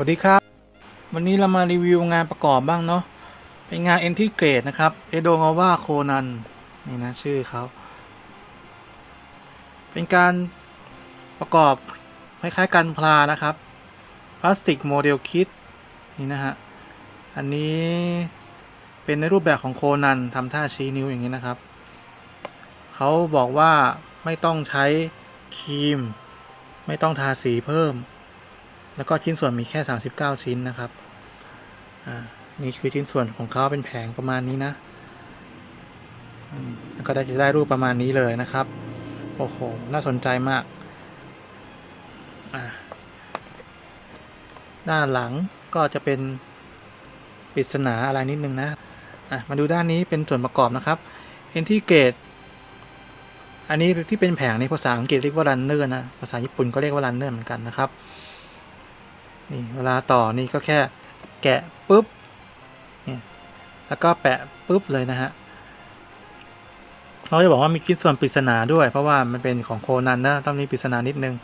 วัสดีครับ วันนี้เรามารีวิวงานประกอบบ้างเนาะเป็นงาน e n t i g r a t e นะครับเอโดงาวาโคนันนี่นะชื่อเขาเป็นการประกอบคล้ายๆกันพลานะครับพลาสติกโมเดลคิดนี่นะฮะอันนี้เป็นในรูปแบบของโคนันทำท่าชี้นิ้วอย่างนี้นะครับเขาบอกว่าไม่ต้องใช้ครีม ไม่ต้องทาสีเพิ่ม แล้วก็ชิ้นส่วนมีแค่ 39 ชิ้นนะครับ อ่า นี่คือชิ้นส่วนของเขาเป็นแผงประมาณนี้นะอืมแล้วก็จะได้รูปประมาณนี้เลยนะครับ โอ้โห น่าสนใจมาก อ่า ด้านหลังก็จะเป็นปริศนาอะไรนิดนึงนะ อะ มาดูด้านนี้เป็นส่วนประกอบนะครับ i n t e g r a t e อันนี้ที่เป็นแผงในภาษาอังกฤษเรียกว่า runner นะ ภาษาญี่ปุ่นก็เรียกว่า runner เหมือนกันนะครับ นี่เวลาต่อนี่ก็แค่แกะปุ๊บนี่แล้วก็แปะปุ๊บเลยนะฮะเขาจะบอกว่ามีคิดส่วนปริศนาด้วย เพราะว่ามันเป็นของโคนันนะต้องมีปริศนานิดนึง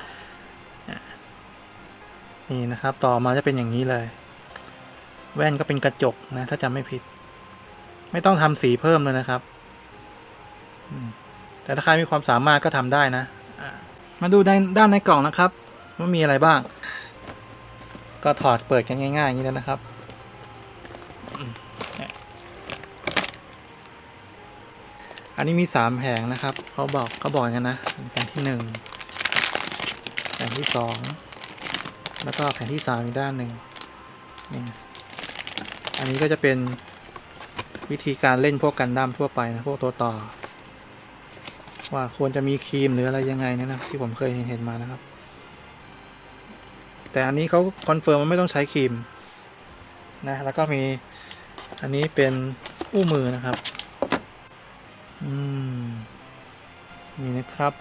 นี่นะครับ ต่อมาจะเป็นอย่างนี้เลย แว่นก็เป็นกระจกนะ ถ้าจำไม่ผิด ไม่ต้องทำสีเพิ่มเลยนะครับแต่ถ้าใครมีความสามารถก็ทำได้นะอะมาดูด้านด้านในกล่องนะครับว่ามีอะไรบ้าง ก็ถอดเปิดกันง่ายๆอย่างนี้แล้วนะครับ อันนี้มีสามแผงนะครับเขาบอกเขาบอกอย่างนั้นนะแผงที่หนึ่งแผงที่สองแล้วก็แผงที่สามอีกด้านหนึ่งนี่อันนี้ก็จะเป็นวิธีการเล่นพวกกันดั้มทั่วไปนะพวกตัวต่อ ว่าควรจะมีครีมหรืออะไรยังไงเนี่ยนะที่ผมเคยเห็นมานะครับ แต่อันนี้เขาคอนเฟิร์มว่าไม่ต้องใช้ครีมนะแล้วก็มีอันนี้เป็นอู้มือนะครับ อืม นี่นะครับ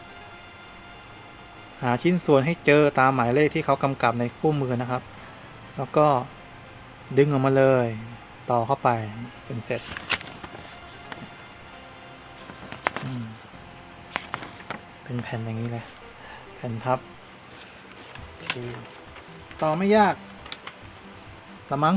หาชิ้นส่วนให้เจอตามหมายเลขที่เขากำกับในคู่มือนะครับ แล้วก็ดึงออกมาเลย ต่อเข้าไปเป็นเสร็จเป็นแผ่นอย่างนี้เลย แผ่นพับ ต่อไม่ยากละมั้ง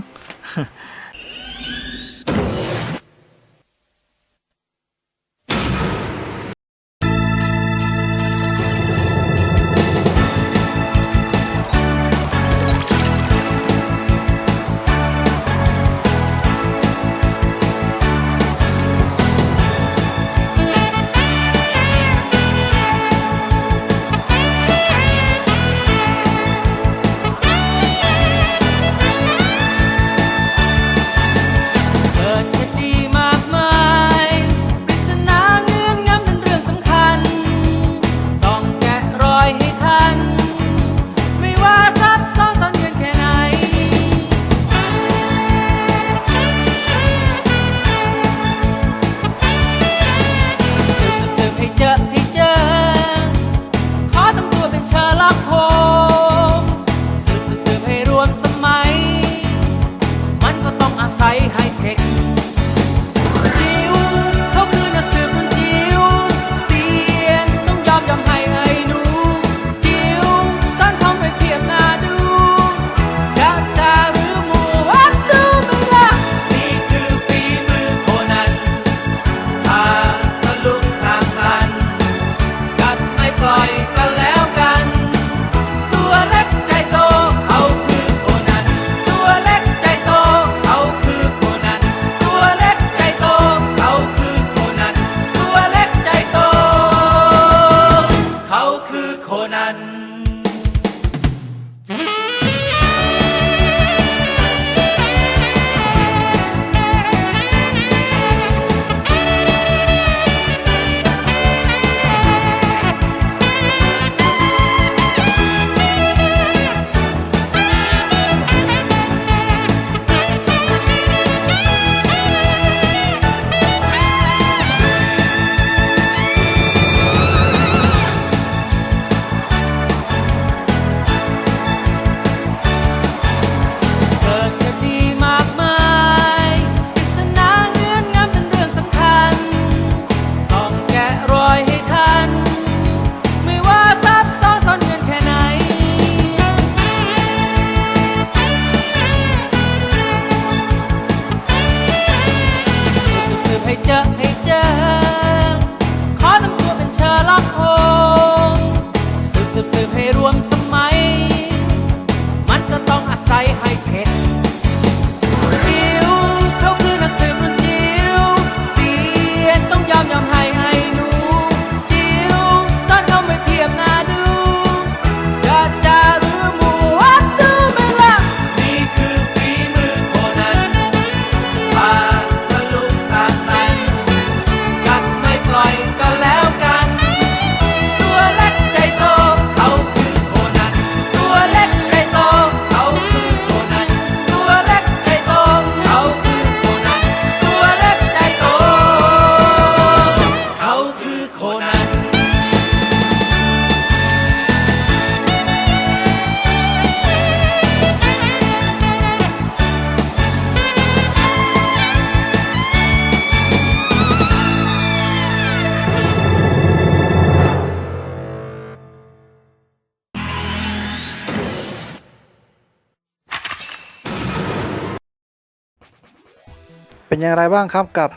เป็นอย่างไรบ้างครับกับ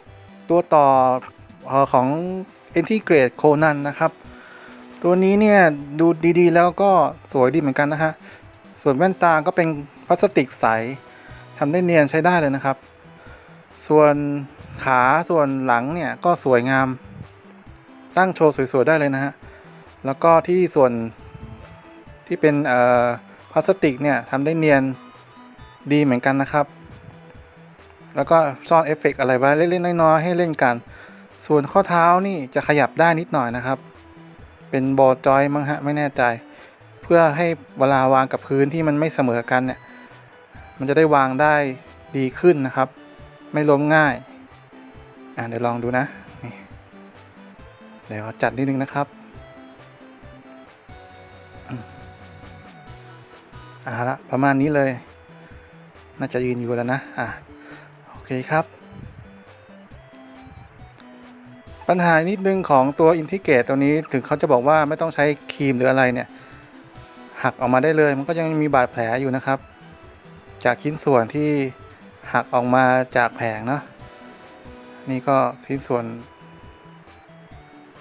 ตัวต่ออของ Integrate Conan นะครับ ตัวนี้เนี่ยดูดีๆ แล้วก็สวยดีเหมือนกันนะฮะ ส่วนแว่นตาก็เป็นพลาสติกใสทำได้เนียนใช้ได้เลยนะครับ ส่วนขาส่วนหลังเนี่ยก็สวยงาม ตั้งโชว์สวยๆได้เลยนะฮะ แล้วก็ที่ส่วนที่เป็นพลาสติกเนี่ยทำได้เนียนดีเหมือนกันนะครับ แล้วก็ซ่อนเอฟเฟกต์อะไรไว้เล่นๆน้อยๆให้เล่นกัน ส่วนข้อเท้านี่จะขยับได้นิดหน่อยนะครับ เป็นบอลจอยมั้งฮะไม่แน่ใจ เพื่อให้เวลาวางกับพื้นที่มันไม่เสมอกันเนี่ยมันจะได้วางได้ดีขึ้นนะครับ ไม่ล้มง่ายอะเดี๋ยวลองดูนะนี่เดี๋ยวจัดนิดนึงนะครับอ่าละประมาณนี้เลย น่าจะยืนอยู่แล้วนะ อะ เคครับ ปัญหานิดนึงของตัวอินทิเกตตัวนี้ถึงเขาจะบอกว่าไม่ต้องใช้ครีมหรืออะไรเนี่ย หักออกมาได้เลย มันก็ยังมีบาดแผลอยู่นะครับ จากชิ้นส่วนที่หักออกมาจากแผงเนาะนี่ก็ชิ้นส่วน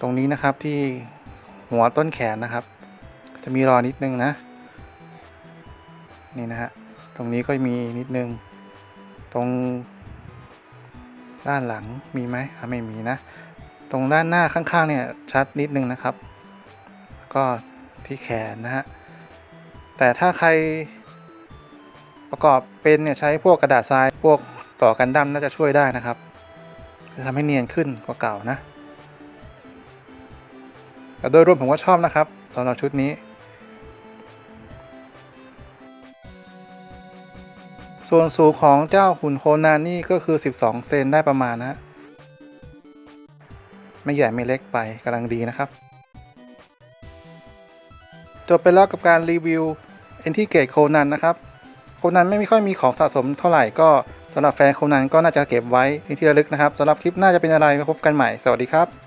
ตรงนี้นะครับที่หัวต้นแขนนะครับ จะมีรอนิดนึงนะ นี่นะฮะตรงนี้ก็มีนิดนึง ตรง ด้านหลังมีไหมไม่มีนะ ตรงด้านหน้าข้างๆเนี่ยชัดนิดนึงนะครับ ก็ที่แขนนะฮะ แต่ถ้าใครประกอบเป็นเนี่ยใช้พวกกระดาษทรายพวกต่อกันดั้มน่าจะช่วยได้นะครับจะทำให้เนียนขึ้นกว่าเก่านะแต่โดยรวมผมก็ชอบนะครับสำหรับชุดนี้ ส่วนสูงของเจ้าหุ่นโคนานนี่ก็คือ 12 เซนได้ประมาณนะ ไม่ใหญ่ไม่เล็กไปกำลังดีนะครับ จบไปแล้วกับการรีวิว e n t i g a t e โคนันนะครับ โคนันไม่ค่อยมีของสะสมเท่าไหร่ก็สำหรับแฟนโคนันก็น่าจะเก็บไว้ในที่ระลึกนะครับสำหรับคลิปหน้าจะเป็นอะไรมาพบกันใหม่ สวัสดีครับ